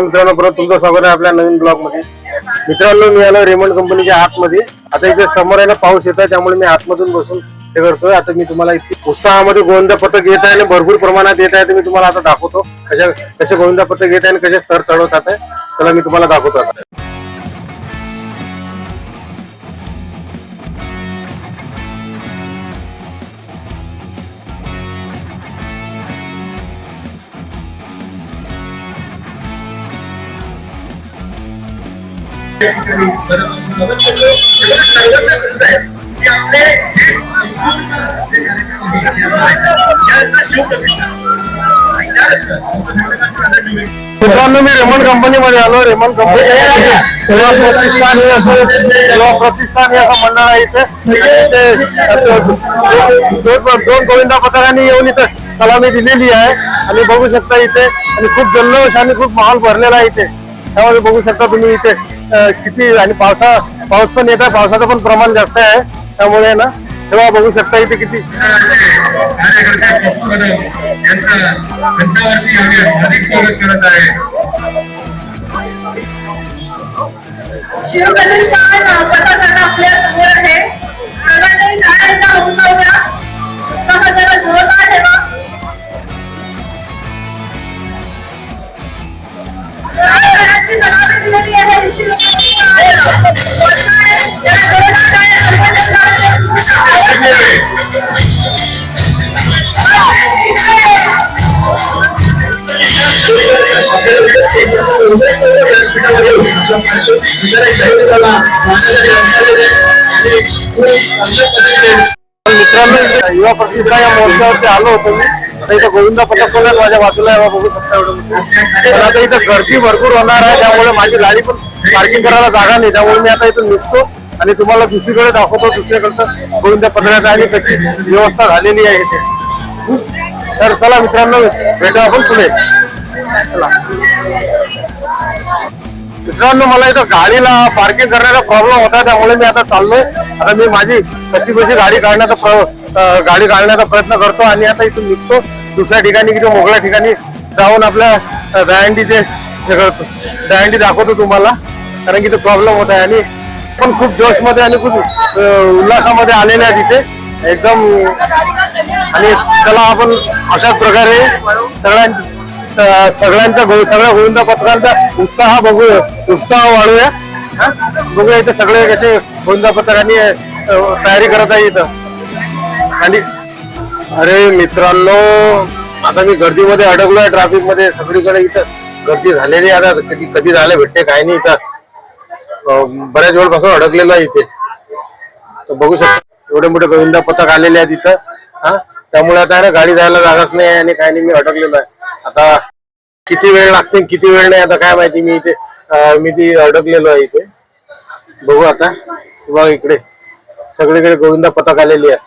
नमस्कार मित्रांनो परत तुमचं स्वागत आहे आपल्या नवीन ब्लॉगमध्ये मित्रांनो मी आलो रेमंड कंपनीच्या आतमध्ये. आता इथे समोर आहे ना पाऊस येत आहे त्यामुळे मी आतमधून बसून हे करतोय. आता मी तुम्हाला इथे उत्साहामध्ये गोविंदा पथक येत आहे आणि भरपूर प्रमाणात येत आहे ते मी तुम्हाला आता दाखवतो. कशा कसे गोविंदा पथक येत आहे आणि कसे स्तर चढवतात आहे त्याला मी तुम्हाला दाखवतो आता. मित्रांनो मी रेमंड कंपनीमध्ये आलो. रेमंड कंपनी सेवा प्रतिष्ठान हे असं सेवा प्रतिष्ठान हे असं मंडळ आहे इथे. दोन दोन गोविंदा पथकांनी येऊन इथे सलामी दिलेली आहे. आणि बघू शकता इथे. आणि खूप जल्लोष आणि खूप माहोल भरलेला आहे इथे. त्यामध्ये बघू शकता तुम्ही इथे किती आणि पावसा पाऊस पण येत आहे पावसाचं पण प्रमाण जास्त आहे. त्यामुळे ना तेव्हा बघू शकता इथे किती. कार्यकर्ते शिवप्रतिष्ठान पथकाला आपल्यासमोर आहे. युवा प्रतिष्ठा या आलो होतो आता इथं गोविंदा पथक पण माझ्या बाजूला आहे, बघू शकता एवढं म्हणजे. पण आता इथं गर्दी भरपूर होणार आहे त्यामुळे माझी गाडी पण पार्किंग करायला जागा नाही त्यामुळे मी आता इथून निघतो आणि तुम्हाला दुसरीकडे दाखवतो दुसरीकडचं गोविंदा पथकाचं आणि कशी व्यवस्था झालेली आहे इथे. तर चला मित्रांनो भेटू आपण पुढे. मित्रांनो मला इथं गाडीला पार्किंग करण्याचा प्रॉब्लेम होता त्यामुळे मी आता चाललोय. आता मी माझी कशी कशी गाडी काढण्याचा गाडी काढण्याचा प्रयत्न करतो आणि आता इथून निघतो. दुसऱ्या ठिकाणी किंवा मोकळ्या ठिकाणी जाऊन आपल्या अं, दहीहंडीचे करतो दाखवतो तुम्हाला. कारण की तो प्रॉब्लेम होत आहे आणि पण खूप जोशमध्ये आणि खूप उल्हासामध्ये आलेले आहे तिथे एकदम आणि चला आपण अशाच प्रकारे सगळ्यां स- सगळ्यांचा गो सगळ्या गोविंदा पथकांचा उत्साह बघू उत्साह वाढूया. बघूया इथे सगळे कसे गोविंदा पथकांनी तयारी करत आहे इथं. आणि अरे मित्रांनो आता मी गर्दीमध्ये अडकलोय ट्रॅफिकमध्ये सगळीकडे इथं गर्दी झालेली आहे आता. कधी कधी झालं भेटते काय नाही इथं. बऱ्याच बऱ्याच वेळपासून अडकलेलो आहे इथे. तर बघू शकता एवढे मोठे गोविंदा पथक आलेले आहेत इथं. हा? त्यामुळे आता ना गाडी जायला जागाच नाही आणि काय नाही मी अडकलेलो आहे. आता किती वेळ लागते किती वेळ नाही आता काय माहिती मी इथे मी ती अडकलेलो आहे इथे. बघू आता. बघ इकडे. सगळीकडे गोविंदा पथक आलेली आहे.